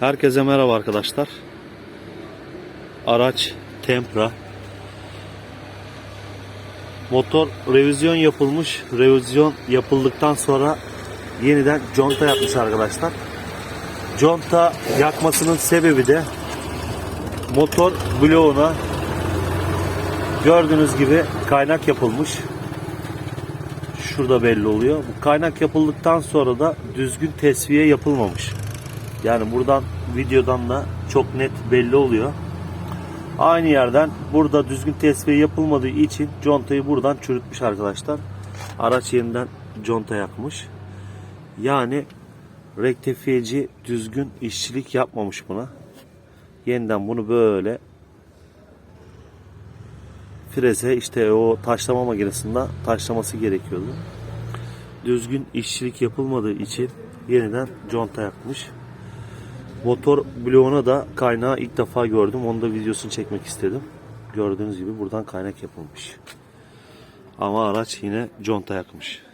Herkese merhaba arkadaşlar. Araç Tempra. Motor revizyon yapılmış. Revizyon yapıldıktan sonra yeniden conta yapmış arkadaşlar. Conta yakmasının sebebi de motor bloğuna gördüğünüz gibi kaynak yapılmış. Şurada belli oluyor. Bu kaynak yapıldıktan sonra da düzgün tesviye yapılmamış. Yani buradan videodan da çok net belli oluyor. Aynı yerden burada düzgün tesviye yapılmadığı için contayı buradan çürütmüş arkadaşlar. Araç yeniden conta yakmış. Yani rektifiyeci düzgün işçilik yapmamış buna. Yeniden bunu böyle freze işte o taşlama makinesinde taşlaması gerekiyordu. Düzgün işçilik yapılmadığı için yeniden conta yakmış. Motor bloğuna da kaynağı ilk defa gördüm. Onu da videosunu çekmek istedim. Gördüğünüz gibi buradan kaynak yapılmış. Ama araç yine conta yakmış.